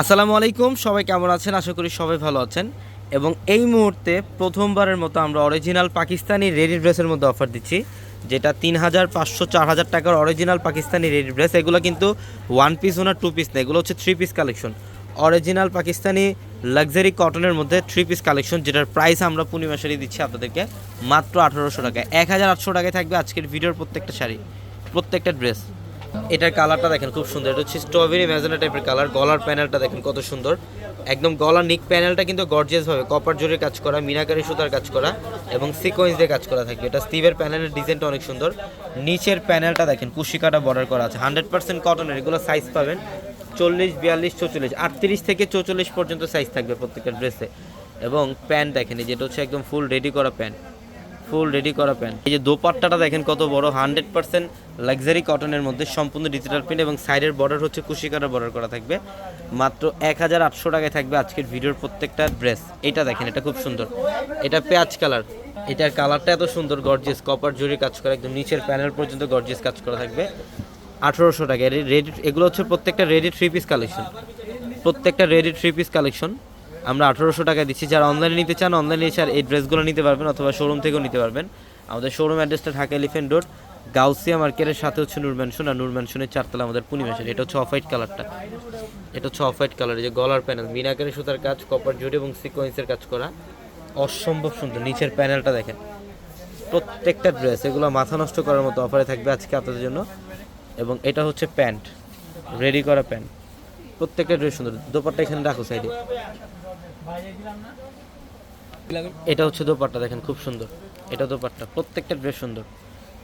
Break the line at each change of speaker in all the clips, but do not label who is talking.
আসসালামু আলাইকুম, সবাই কেমন আছেন? আশা করি সবাই ভালো আছেন। এবং এই মুহূর্তে প্রথমবারের মতো আমরা অরিজিনাল পাকিস্তানি রেডি ড্রেসের মধ্যে অফার দিচ্ছি, যেটা তিন হাজার পাঁচশো চার হাজার টাকার অরিজিনাল পাকিস্তানি রেডি ড্রেস। এগুলো কিন্তু ওয়ান পিস ওনার টু পিস না, এগুলো হচ্ছে three piece collection original Pakistani luxury কটনের মধ্যে থ্রি পিস কালেকশন যেটার প্রাইস আমরা পূর্ণিমা শাড়ি দিচ্ছি আপনাদেরকে মাত্র আঠারোশো টাকায়। এক হাজার আটশো টাকায় থাকবে আজকের ভিডিওর প্রত্যেকটা শাড়ি, প্রত্যেকটা ড্রেস এটার কালারটা দেখেন খুব সুন্দর। এটা হচ্ছে স্ট্রবেরি ম্যাজেনা টাইপের কালার। গলার প্যানেলটা দেখেন কত সুন্দর। একদম গলার নিক প্যানেলটা কিন্তু গর্জিয়াস ভাবে কপার জোরে কাজ করা, মিনাকারি সুতার কাজ করা এবং সিকোয়েন্স দিয়ে কাজ করা থাকবে এটা স্টিভের প্যানেলের ডিজাইনটা অনেক সুন্দর। নিচের প্যানেলটা দেখেন, কুশিকাটা বর্ডার করা আছে। হান্ড্রেড পার্সেন্ট কটনের এগুলো সাইজ পাবেন চল্লিশ, বিয়াল্লিশ, চৌচল্লিশ, আটত্রিশ থেকে চৌচল্লিশ পর্যন্ত সাইজ থাকবে প্রত্যেকটা ড্রেসে এবং প্যান্ট দেখেন, এই যেটা হচ্ছে একদম ফুল রেডি করা প্যান্ট ফুল রেডি করা প্যান্ট। এই যে দোপাট্টাটা দেখেন কত বড়, হান্ড্রেড পার্সেন্ট লাক্সারি কটনের মধ্যে সম্পূর্ণ ডিজিটাল প্রিন্ট এবং সাইডের বর্ডার হচ্ছে কুশিকাটা বর্ডার করা থাকবে। মাত্র এক হাজার আটশো টাকায় থাকবে আজকের ভিডিওর প্রত্যেকটা ড্রেস। এটা দেখেন, এটা খুব সুন্দর। এটা পেঁয়াজ কালার। এটার কালারটা এত সুন্দর গর্জিয়াস কপার জরি কাজ করা, একদম নিচের প্যানেল পর্যন্ত গর্জিয়াস কাজ করা থাকবে। আঠেরোশো টাকা রেডি, এগুলো হচ্ছে প্রত্যেকটা রেডি থ্রি পিস কালেকশন প্রত্যেকটা রেডি থ্রি পিস কালেকশন আমরা আঠারোশো টাকা দিচ্ছি। যারা অনলাইনে নিতে চান অনলাইনে এসে আর এই ড্রেসগুলো নিতে পারবেন অথবা শোরুম থেকেও নিতে পারবেন। আমাদের শোরুম অ্যাড্রেসটা ঢাকা এলিফেন্ট রোড গাউসিয়া মার্কেটের সাথে হচ্ছে নূর ম্যানশন আর নূর ম্যানশনের চারতলা আমাদের পূর্ণিমাসের এটা হচ্ছে অফ হোয়াইট কালারটা এটা হচ্ছে অফ হোয়াইট কালার যে গলার প্যানেল মিনাকারি সুতার কাজ কপার জুড়ি এবং সিকোয়েন্সের কাজ করা। অসম্ভব সুন্দর। নিচের প্যানেলটা দেখেন। প্রত্যেকটা ড্রেস এগুলো মাথা নষ্ট করার মতো অফারে থাকবে আজকে আপনাদের জন্য। এবং এটা হচ্ছে প্যান্ট রেডি করা প্যান্ট। প্রত্যেকটা ড্রেস সুন্দর। দোপাট্টা এখানে রাখো সাইডে। এটা হচ্ছে দোপাট্টা, দেখেন, খুব সুন্দর। এটা দোপাট্টা, প্রত্যেকটা ড্রেস সুন্দর।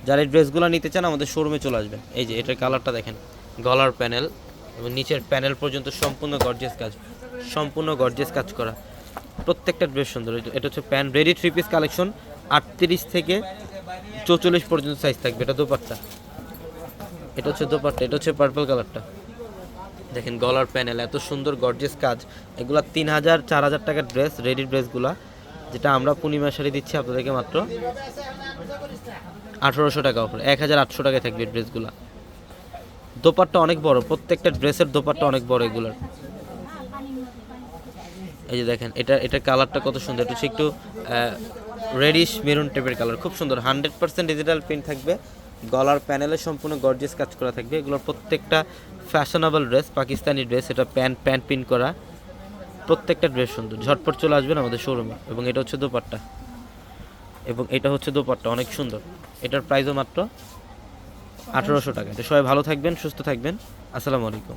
যারা এই ড্রেসগুলো নিতে চান, আমাদের শোরুমে চলে আসবেন। এই যে, এটার কালারটা দেখেন, গলার প্যানেল এবং নিচের প্যানেল পর্যন্ত সম্পূর্ণ গর্জিয়াস কাজ, সম্পূর্ণ গর্জিয়াস কাজ করা। প্রত্যেকটা ড্রেস সুন্দর। এটা- হচ্ছে pant ready three piece collection আটত্রিশ থেকে চৌচল্লিশ পর্যন্ত সাইজ থাকবে। এটা দোপাট্টা। এটা হচ্ছে দোপাট্টা, এটা হচ্ছে পার্পল কালারটা দেখেন গলার প্যানেল, এত সুন্দর গর্জিয়াস কাজ। এগুলা তিন হাজার, চার হাজার টাকার ড্রেস রেডি ড্রেসগুলা যেটা আমরা পূর্ণিমা শাড়ি দিচ্ছি আপনাদেরকে মাত্র আঠারোশো টাকা উপরে এক হাজার আটশো টাকায় থাকবে ড্রেসগুলা দোপাট্টা অনেক বড়, প্রত্যেকটা ড্রেসের দোপাট্টা অনেক বড় এগুলার। এই যে দেখেন, এটা এটার কালারটা কত সুন্দর, এটা হচ্ছে একটু রেডিশ মেরুন টাইপের কালার খুব সুন্দর হান্ড্রেড পার্সেন্ট ডিজিটাল প্রিন্ট থাকবে। গলার প্যানেলে সম্পূর্ণ গর্জিয়াস কাজ করা থাকবে। এগুলোর প্রত্যেকটা ফ্যাশনেবল ড্রেস পাকিস্তানি ড্রেস এটা প্যান্ট প্যান্ট প্রিন্ট করা। প্রত্যেকটা ড্রেস সুন্দর। ঝটপট চলে আসবেন আমাদের শোরুমে এবং এটা হচ্ছে দোপাট্টা। এবং এটা হচ্ছে দোপাট্টা, অনেক সুন্দর। এটার প্রাইসও মাত্র আঠারোশো টাকা। তো সবাই ভালো থাকবেন, সুস্থ থাকবেন। আসসালামু আলাইকুম।